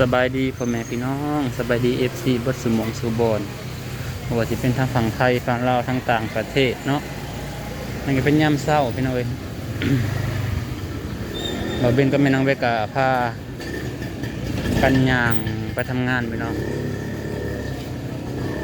สบายดีพ่อแม่พี่น้องสบายดีเอฟซีบัดสมองสุบอนบ่ว่าจะเป็นทางฝั่งไทยฝั่งลาวทางต่างประเทศเนาะมันก็เป็นยามเศร้าพี่น้องเอ้ยเราเบนก็ไม่น้องเบกะพากันยางไปทำงานพี่น้องส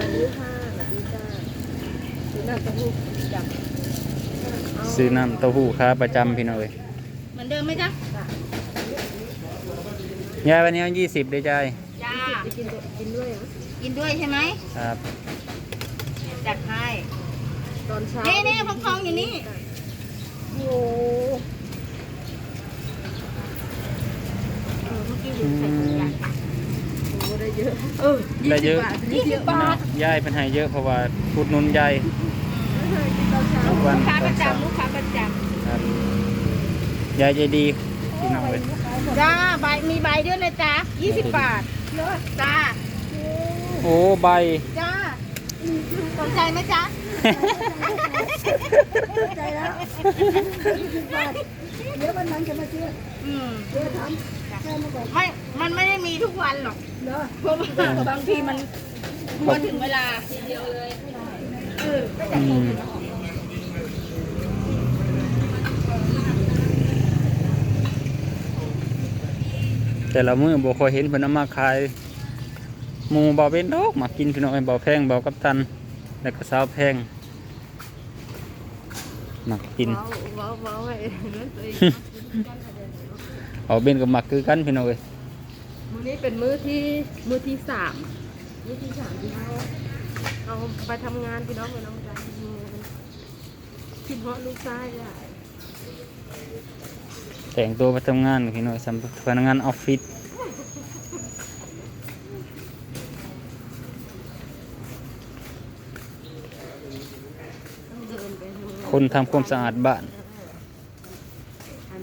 วัสดีค่ะสวัสดีจ้าซื้อน้ำเต้าหู้จับเอาซื้อน้ำเต้าหู้ค้าประจำพี่น้องเอ้ยเหมือนเดิมไหมจ๊ะ ยายวันนี้ยี่สิบได้ใจายจ้าจะกินด้วยกินด้วยเหรอกินด้วยใช่ไหมครับจัดให้ตอนเช้านี่นี่พองๆอยู่นี่โอ้เออเมื่อกี้ลืมใส่ถุงยางโหได้เยอะเออได้เยอะยี่สิบบาทยายเป็นให้เยอะเพราะว่าพูดนุนยายกินตอนเช้าทุกวันลูกค้าตปอนระเช้าจำลูกค้าประจครับยายใจดีพี่น้องเอ้ยำ จ้าใบมีใบด้วยนะจ๊ะยี่สิบบาทจ้าโอ้ใบจ้าสนใจไหมจ๊ะใจแล้วสิบบาทเดี๋ยววันนั้นจะมาซื้ออืมเดี๋ยวทำแค่มาก่อนไม่ มันไม่ได้มีทุกวันหรอกเนาะเพราะว่าบางทีมันพอถึงเวลาทีเดียวเลยเออก็จะอืม แต่ละมือบ่คอยเห็นเพิ่นเอามาขายหมูบ่เป็นดอกมากินพี่น้องไอ้บ่แพงบ่กับตัน แล้วก็สาวแพงมักกิน ว้าวว้าวไอ้เรื่องตัวเองเอาเบนก็มักคือกันพี่น้องเอ้ยมื้อนี้เป็นมื้อที่มื้อที่สามมื้อที่สามที่เราเอาไปทำงานพี่น้องพี่น้องจ้าคิดเพราะลูกชายอะแต่งตัวไปทำงานพี่น้องสำหรับพนักงานออฟฟิศ ต้องเดินไปทำงาน คนทำความสะอาดบ้าน อัน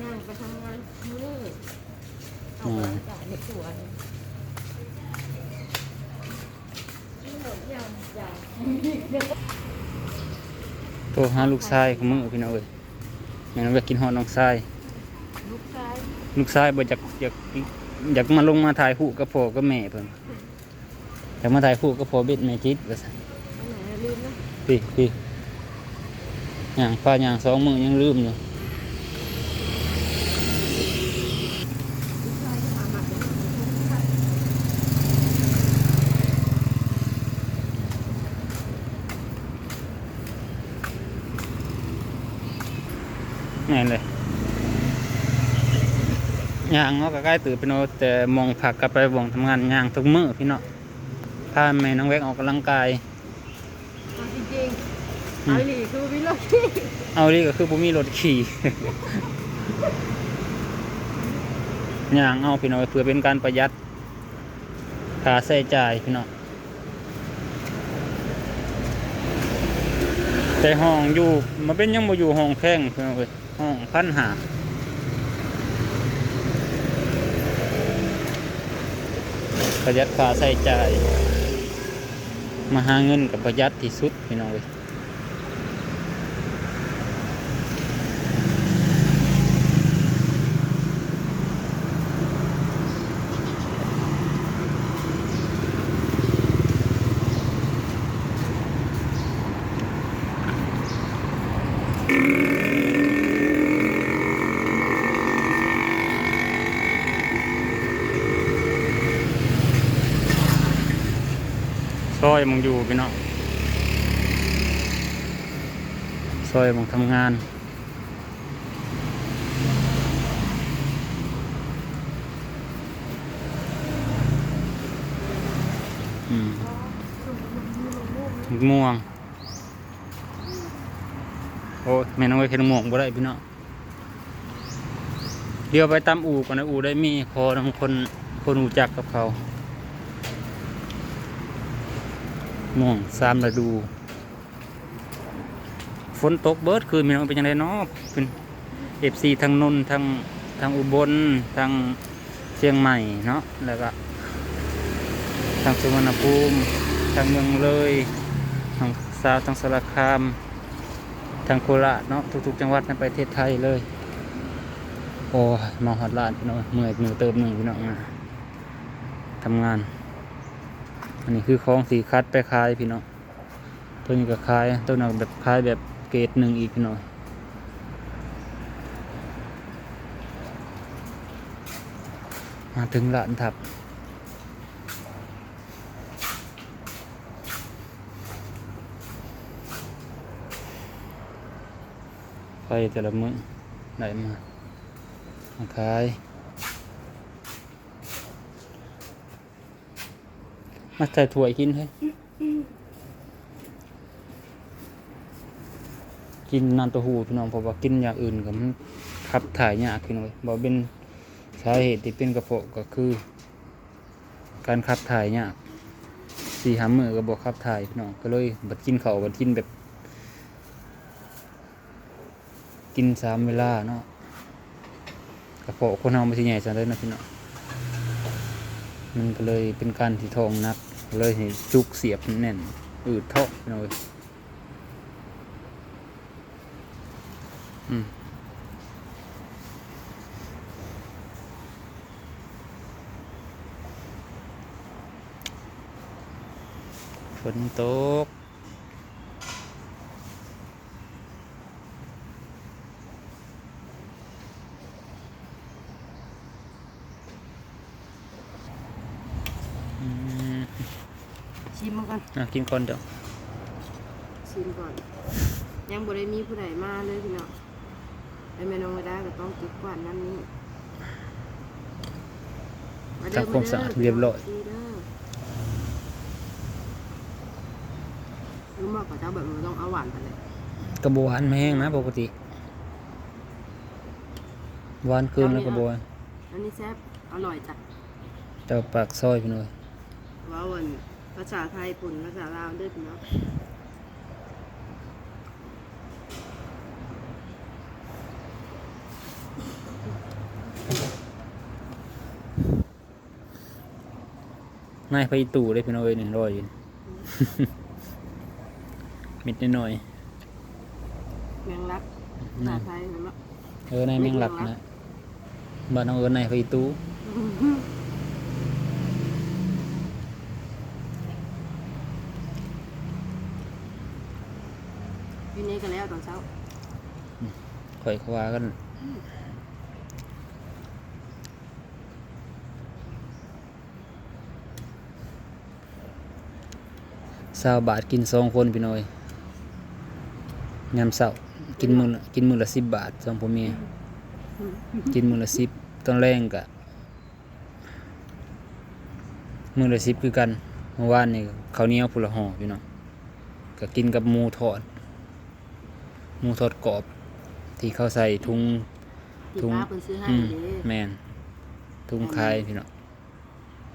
ย่างไปทำงานมื้อเอาอืไปมจ่ายในสวนนี่หมดยังจ้ะโทรหาลูกชายของมือพี่น้องเอ้ยแม่นองไปกินฮอดน้องชาย ลูกชายลูกชายบ่อยากอยากอยากมาลงมาถ่ายรูปกับพ่อกับแม่เพิ่นอยากมาถ่ายรูปกับพ่อเบ็ดแม่จิตว่าซั่นอันไหนอะลืมนะ พี่พี่ ย่างฟ้าย่างสองมือยังลืมอยู่ลูกชายจะพามาเป็นแม่เลยย่างเนาะก็ใกล้ตื่นพี่น้อแต่มองผักกลับไปบ่งทำงานย่างทุกมือพี่เน้องพาแม่น้องแวกออกกำลังกาย เอาหลีคือวิโรจน์ที่เอาดีก็คือบ่มีรถขี่ ย่างเอาพี่น้องเพื่อเป็นการประหยัดค่าใช้จ่ายพี่น้องแต่ห้องอยู่มันเป็นยังบ่อยู่ห้องแพงพี่น้องเอ้ยห้องพันหาประหยัดค่าใช้จ่าย มาหาเงินกับประหยัดที่สุดพี่น้องเอ้ย ซ อยมึงอยู่พี่น้องซอยมึงทำงานอืมม่วง โอ้แม่น้องไว้เห็นม่วงบ่ได้พี่น้องเดี๋ยวไปตามอู่ก่อนนะอู่ได้มีพอทั้งคนคนรู้จักกับเขา ม่วงสามฤดู ฝนตกเบิดคืนมีน้องเป็นยังไงเนาะเป็นเอฟซีทางนนท์ทางทางอุบลทางเชียงใหม่เนาะแล้วก็ทางสุวรรณภูมิทางเมืองเลยทางสาวทางสารคาม ทางโคราชเนาะทุกๆ จังหวัดในประเทศไทยเลย โอ้มาฮอดลาดพี่น้องเมื่อยมือเติมหนึ่งพี่น้องนะทำงาน อันนี้คือของสีคัดไปขายพี่น้องตัวนี้ก็ขายตัวนั้นแบบขายแบบเกรดหนึ่งอีกพี่น้องมาถึงร้านถับไปแต่ละมื้อได้มามาขาย มาใส่ถ้วกินเฮ้กินน้ำเต้าหู้พี่น้องเพราะว่ากินอย่างอื่นก็มันขับถ่ายยากพี่น้องเว้ยบ่เป็นสาเหตุที่เป็นกระเพาะก็คือ การขับถ่ายยากสี่หามือก็บอกขับถ่ายพี่น้องก็เลยบัดกินเขาบัดกินแบบ กินสามเวลาเนาะกระเพาะคนเฮาไม่ใช่ใหญ่สันเลยนะพี่น้องมันก็เลยเป็นการที่ท้องนัก เลยให้จุกเสียบแน่นอืดเท่าเลยอืมฝนตก ชิมมาก่อนอะกินก่อนเดี๋ยวชิมก่อน ยังบ่ได้มีผู้ใดมาเลยพี่น้องไอ้แม่น้องไม่ได้ก็ต้องเก็บกวาดนั่นนี่มาเด้อทำความสะอาดเรียบร้อยดีเด้อรู้มากกว่าเจ้าแบบมันต้องเอาหวานไปเลยกระบหวานไม่แห้งนะปกติหวานเกินแล้วกระบหวานอันนี้แซ่บอร่อยจ้ะแต่ว่าปากซอยพี่น้อยว้าวัน ภาษาไทยปุ่นภาษาลาวเด้วยพี่น้องนายไปตู่ได้พี่น้อยนี่รอยอยู่มิดนิดหน่อยแมงลักภาษาไทยเห็นไหมเออนายแมงหลักนะบ้านน้องเอิญนายไปตู่ พี่นี่กันแล้วตอนเช้าข่อยเขาว่ากันสาวบาทกินสองคนพี่น้อยยามเสาร์กินมือกินมือละสิบบาทสองพ่อเมียกินมือละสิบตอนแรงกะมือละสิบคือกันเมื่อวานนี่เขาเนี้ยวพุละห่อพี่น้องก็กินกับหมูทอด หมูทอดกรอบ ที่เขาใส่ทุงที่ถุงป้าเพิ่นซื้อให้อืมเด้แมนทุงคายพี่น้อง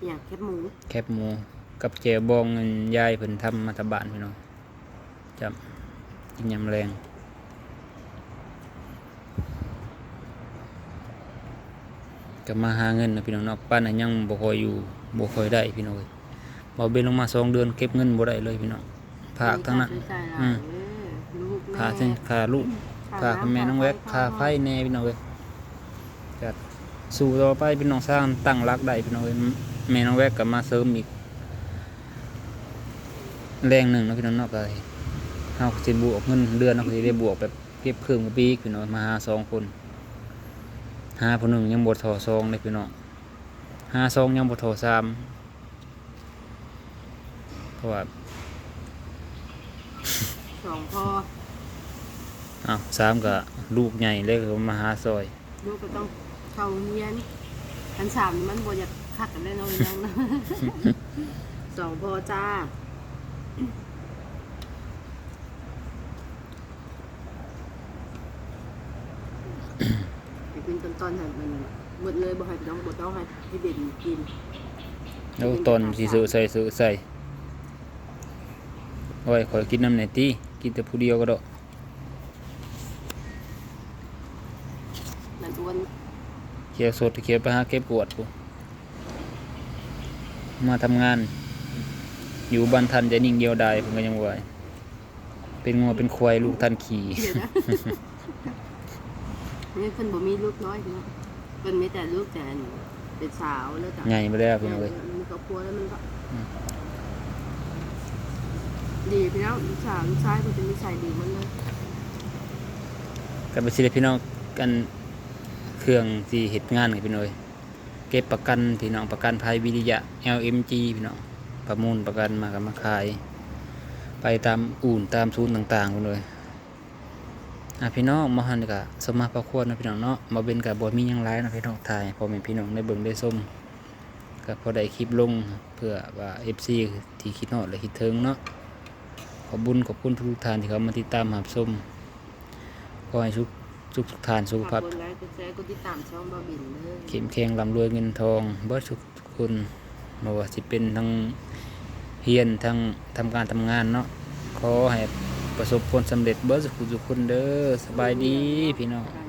อย่างแคบหมูแคบหมู กับเจวบองเงินยายเพิ่นทำมาตะบานพี่น้องจับกินยำแรงก็มาหาเงินนะพี่น้องเนอกป้านน่ะยังบ่ค่อยอยู่บ่ค่อยได้พี่น้องเอ้ยบ่เบนลงมาสองเดือนเก็บเงินบ่ได้เลยพี่น้องภาคทั้งนั้นมีค่าใช้จ่ายหลายอืมเด้อลูกแม่ ค่าเส้นค่าลูกค่าแม่น้องแวกค่าไฟแน่พี่น้องเอ้ยจะสู่ต่อไปพี่น้องสร้างตั้งรักได้พี่น้องเอ้ยแม่น้องแวกก็มาเสริมอีก แรงหนึ่งเนาะพี่น้องเนาะก็เฮาสิบวกเงินเดือนเนาะก็สิได้บวกแบบเก็บเพิ่มกับปีกพี่น้องมาหาสองคนหาผู้หนึ่งยังบ่ทอสองเลยพี่น้องหาสองยังบ่ทอสามเพราะว่าสองพอ อ้าวสามก็ลูกใหญ่เลยก็มาหาซอยลูกก็ต้องเข้าโรงเรียนอันสามนี่มันบ่อยากคักกันได้น้องน้องนะสองพอจ้าให้เป็นตอนๆให้มันหมดเลยบ่ให้พี่น้องบ่ต้องให้พี่เด่นกินแล้วตอนสิซื้อใส่ซื้อใส่โอ้ยขอยกินน้ำไหนตีกินแต่ผู้เดียวก็ดอก นั่นอ้วน เคียวสดเคียวไปหาเก็บกวดกูมาทำงาน อยู่บ้านทันจะนิ่งเดียวดายผมก็ยังไหวเป็นงัวเป็นควายลูกทันขี่เดี๋ยวนะนี่เพิ่นบ่มีลูกน้อยพี่น้องเพิ่นมีแต่ลูกแต่อันเป็นสาวแล้วจ้ะใหญ่ไปแล้วพี่น้องเอ้ยมีครอบครัวแล้วมันก็อืมดีพี่น้องลูกสาวลูกชายก็จะนิสัยดีหมันเลยกันไปสิได้พี่น้องกัน เครื่องที่เฮ็ดงานกันพี่น้องเอ้ยเก็บประกันพี่น้องประกันภัยวิริยะ LMG พี่น้องประมูลประกันมากันมาขาย ไปตามอู่นตามศูนย์ต่างๆพี่น้องเอ้ยอะพี่น้องมาหันกะสมมาพระควรนะพี่น้องเนาะมาเป็นกับบ่มียังหลายนะพี่น้องถ่ายพอแม่พี่น้องได้เบิ่งได้ชมก็พอได้คลิปลงเพื่อว่า FC ที่คิดฮอดและคิดถึงเนาะขอบุญขอบคุณทุกท่านที่เขามาติดตามรับชมขอให้ทุก ทุกท่านสุขภาพคนไลค์กดแชร์กดติดตามช่องบาบินเลยเข้มแข็งร่ำรวยเงินทองเบิดทุกคนบ่ว่าสิเป็นทั้งเฮียนทั้งทำการทำงานเนาะขอให้ประสบผลสำเร็จเบิดทุกคนเด้อสบายดีพี่น้อง